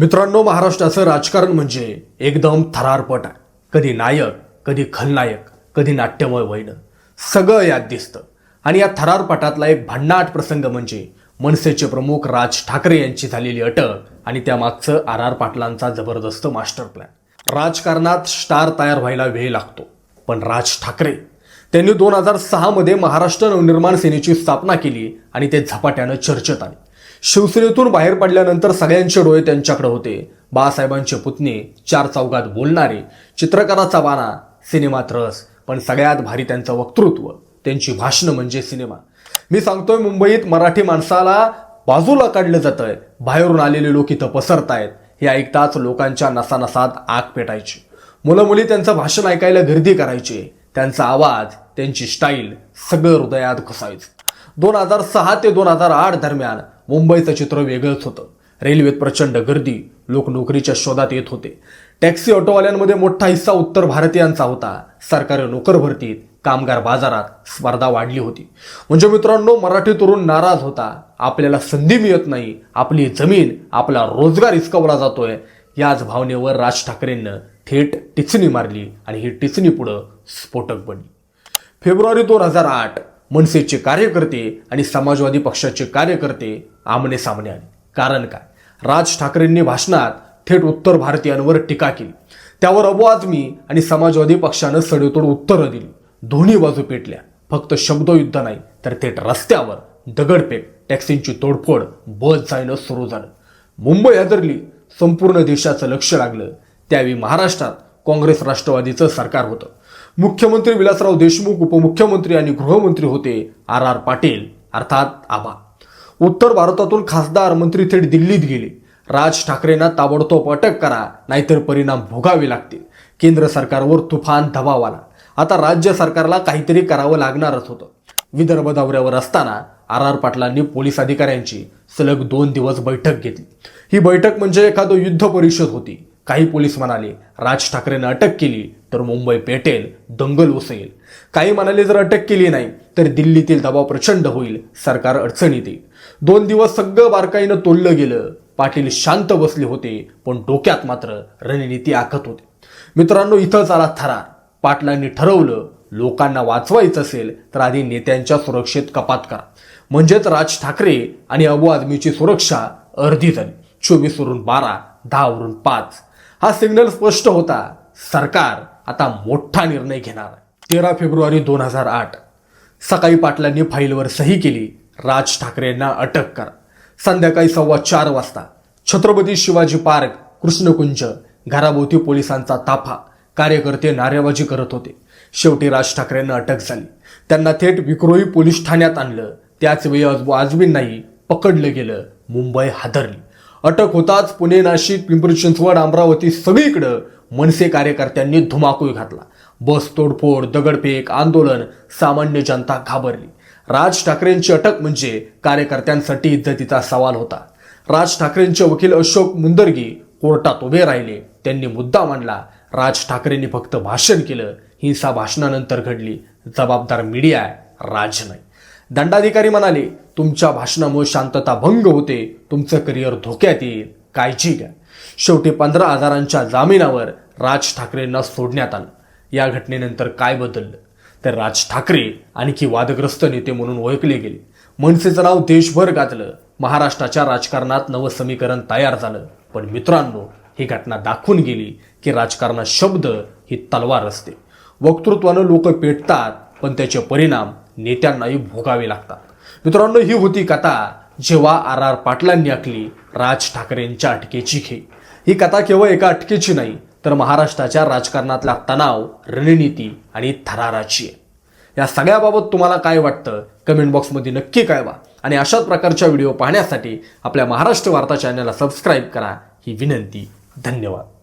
मित्रांनो महाराष्ट्राचं राजकारण म्हणजे एकदम थरारपट आहे. कधी नायक कधी खलनायक कधी नाट्यमय वैन. सगळं यात दिसतं. आणि या थरारपटातला एक भन्नाट प्रसंग म्हणजे मनसेचे प्रमुख राज ठाकरे यांची झालेली अटक आणि त्यामागचं आर आर पाटलांचा जबरदस्त मास्टर प्लॅन. राजकारणात स्टार तयार व्हायला वेळ लागतो. पण राज ठाकरे त्यांनी दोन हजार सहामध्ये महाराष्ट्र नवनिर्माण सेनेची स्थापना केली आणि ते झपाट्यानं चर्चेत आले. शिवसेनेतून बाहेर पडल्यानंतर सगळ्यांचे डोळे त्यांच्याकडे होते. बाळासाहेबांचे पुतणे चार चौघात बोलणारे चित्रकाराचा बाणा सिनेमात रस पण सगळ्यात भारी त्यांचं वक्तृत्व त्यांची भाषणं म्हणजे सिनेमा. मी सांगतोय मुंबईत मराठी माणसाला बाजूला काढलं जातंय बाहेरून आलेले लोक इथं पसरतायत हे ऐकताच लोकांच्या नसानसात आग पेटायची. मुलं मुली त्यांचं भाषण ऐकायला गर्दी करायची त्यांचा आवाज त्यांची स्टाईल सगळं हृदयात घुसायचं. दोन हजार सहा ते दोन हजार आठ दरम्यान मुंबईचं चित्र वेगळंच होतं. रेल्वेत प्रचंड गर्दी लोक नोकरीच्या शोधात येत होते. टॅक्सी ऑटोवाल्यांमध्ये मोठा हिस्सा उत्तर भारतीयांचा होता. सरकारी नोकर भरतीत कामगार बाजारात स्पर्धा वाढली होती. म्हणजे मित्रांनो मराठी तरुण नाराज होता. आपल्याला संधी मिळत नाही. आपली जमीन आपला रोजगार हिसकवला जातोय. याच भावनेवर राज ठाकरेंनं थेट टिचणी मारली आणि ही टिचणी पुढं स्फोटक बनली. फेब्रुवारी दोन हजार आठ मनसेचे कार्यकर्ते आणि समाजवादी पक्षाचे कार्यकर्ते आमने सामने आले. कारण काय? राज ठाकरेंनी भाषणात थेट उत्तर भारतीयांवर टीका केली. त्यावर अबू आझमी आणि समाजवादी पक्षानं सडेतोड उत्तरं दिली. दोन्ही बाजू पेटल्या. फक्त शब्दयुद्ध नाही तर थेट रस्त्यावर दगडफेक टॅक्सींची तोडफोड बस जाणं सुरू झालं. मुंबई हादरली संपूर्ण देशाचं लक्ष लागलं. त्यावेळी महाराष्ट्रात काँग्रेस राष्ट्रवादीचं सरकार होतं. मुख्यमंत्री विलासराव देशमुख उपमुख्यमंत्री आणि गृहमंत्री होते आर आर पाटील. अर्थात आबा. उत्तर भारतातून खासदार मंत्री थेट दिल्लीत गेले. राज ठाकरेंना ताबडतोब अटक करा नाहीतर परिणाम भोगावे लागतील. केंद्र सरकारवर तुफान दबाव आला आता राज्य सरकारला काहीतरी करावं लागणारच होतं. विदर्भ दौऱ्यावर असताना आर आर पाटलांनी पोलीस अधिकाऱ्यांची सलग दोन दिवस बैठक घेतली. ही बैठक म्हणजे एखादं युद्ध परिषद होती. काही पोलीस म्हणाले राज ठाकरेंना अटक केली तर मुंबई पेटेल दंगल उसळेल काही म्हणाले जर अटक केली नाही तर दिल्लीतील दबाव प्रचंड होईल सरकार अडचणीत येईल. दोन दिवस सगळं बारकाईनं तोललं गेलं पाटील शांत बसले होते पण डोक्यात मात्र रणनीती आखत होते. मित्रांनो इथंच आला थरार. पाटलांनी ठरवलं लोकांना वाचवायचं असेल तर आधी नेत्यांच्या सुरक्षेत कपात करा. म्हणजेच राज ठाकरे आणि अबू आदमीची सुरक्षा अर्धी झाली. चोवीस वरून बारा दहावरून पाच हा सिग्नल स्पष्ट होता. सरकार आता मोठा निर्णय घेणार. तेरा फेब्रुवारी दोन हजार आठ. सकाळी पाटलांनी फाईलवर सही केली. राज ठाकरेंना अटक करा. संध्याकाळी सव्वा चार वाजता छत्रपती शिवाजी पार्क कृष्णकुंज घराभोवती पोलिसांचा ताफा. कार्यकर्ते नारेबाजी करत होते. शेवटी राज ठाकरेंना अटक झाली. त्यांना थेट विक्रोळी पोलीस ठाण्यात आणलं. त्याच वेळी अजबो आजमींनाही पकडलं गेलं. मुंबई हादरली. अटक होताच पुणे नाशिक पिंपरी चिंचवड अमरावती सगळीकडं मनसे कार्यकर्त्यांनी धुमाकूळ घातला. बस तोडफोड दगडफेक आंदोलन सामान्य जनता घाबरली. राज ठाकरेंची अटक म्हणजे कार्यकर्त्यांसाठी इज्जतीचा सवाल होता. राज ठाकरेंचे वकील अशोक मुंदर्गी कोर्टात उभे राहिले. त्यांनी मुद्दा मांडला. राज ठाकरेंनी फक्त भाषण केलं. हिंसा भाषणानंतर घडली. जबाबदार मीडिया आहे राज नाही. दंडाधिकारी म्हणाले तुमच्या भाषणामुळे शांतता भंग होते तुमचं करिअर धोक्यात येईल. काळजी घ्या. शेवटी पंधरा हजारांच्या जामिनावर राज ठाकरेंना सोडण्यात आलं. या घटनेनंतर काय बदललं? तर राज ठाकरे आणखी वादग्रस्त नेते म्हणून ओळखले गेले. मनसेचं नाव देशभर गाजलं. महाराष्ट्राच्या राजकारणात नवं समीकरण तयार झालं. पण मित्रांनो ही घटना दाखवून गेली की राजकारणात शब्द ही तलवार असते. वक्तृत्वानं लोक पेटतात पण त्याचे परिणाम नेत्यांनाही भोगावे लागतात. मित्रांनो ही होती कथा जेव्हा आर आर पाटलांनी आखली राज ठाकरेंच्या अटकेची खे ही कथा केवळ एका अटकेची नाही तर महाराष्ट्राच्या राजकारणातला तणाव रणनीती आणि थराराची आहे. या सगळ्याबाबत तुम्हाला काय वाटतं कमेंट बॉक्समध्ये नक्की कळवा. आणि अशाच प्रकारच्या व्हिडिओ पाहण्यासाठी आपल्या महाराष्ट्र वार्ता चॅनलला सबस्क्राईब करा. ही विनंती धन्यवाद.